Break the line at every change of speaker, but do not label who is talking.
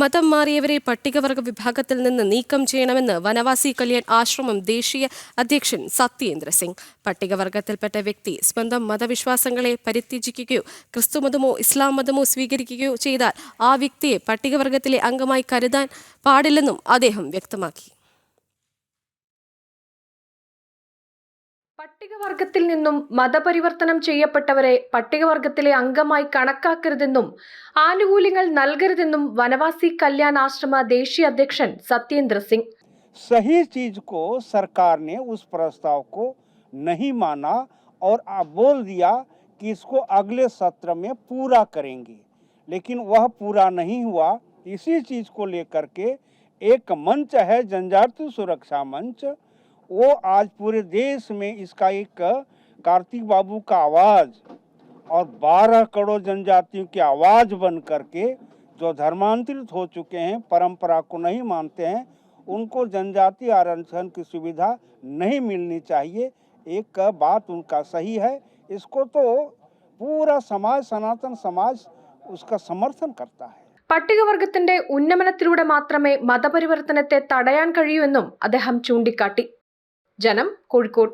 മതം മാറിയവരെ പട്ടികവർഗ വിഭാഗത്തിൽ നിന്ന് നീക്കം ചെയ്യണമെന്ന് വനവാസി കല്യാൺ ആശ്രമം ദേശീയ അധ്യക്ഷൻ സത്യേന്ദ്ര സിംഗ്. പട്ടികവർഗത്തിൽപ്പെട്ട വ്യക്തി സ്വന്തം മതവിശ്വാസങ്ങളെ പരിത്യജിക്കുകയോ ക്രിസ്തു മതമോ ഇസ്ലാം മതമോ സ്വീകരിക്കുകയോ ചെയ്താൽ ആ വ്യക്തിയെ പട്ടികവർഗത്തിലെ അംഗമായി കരുതാൻ പാടില്ലെന്നും അദ്ദേഹം വ്യക്തമാക്കി.
പട്ടികവർഗത്തിൽ നിന്നും മതപരിവർത്തനം ചെയ്യപ്പെട്ടവരെ പട്ടികവർഗത്തിലെ അംഗമായി കണക്കാക്കരുതെന്നും ആനുകൂല്യങ്ങൾ നൽകരുതെന്നും വനവാസി കല്യാൺ ആശ്രമ ദേശീയ അധ്യക്ഷൻ സത്യേന്ദ്ര സിംഗ്
सही चीज को सरकार ने उस प्रस्ताव को नहीं माना और आ- बोल दिया कि इसको अगले सत्र में पूरा करेंगे लेकिन वह पूरा नहीं हुआ इसी चीज को लेकर के एक मंच है जनजाति सुरक्षा मंच वो आज पूरे देश में इसका एक कार्तिक बाबू का आवाज और 12 करोड़ जनजातियों की आवाज बन करके जो धर्मांतरित हो चुके हैं परंपरा को नहीं मानते हैं उनको जनजाति आरक्षण की सुविधा नहीं मिलनी चाहिए एक बात उनका सही है इसको तो पूरा समाज सनातन समाज उसका समर्थन करता है
പട്ടികവർഗത്തിന്റെ ഉന്നമനത്തിലൂടെ മാത്രമേ മതപരിവർത്തനത്തെ തടയാൻ കഴിയൂ എന്നും അദ്ദേഹം ചൂണ്ടിക്കാട്ടി ജനം കോഴിക്കോട്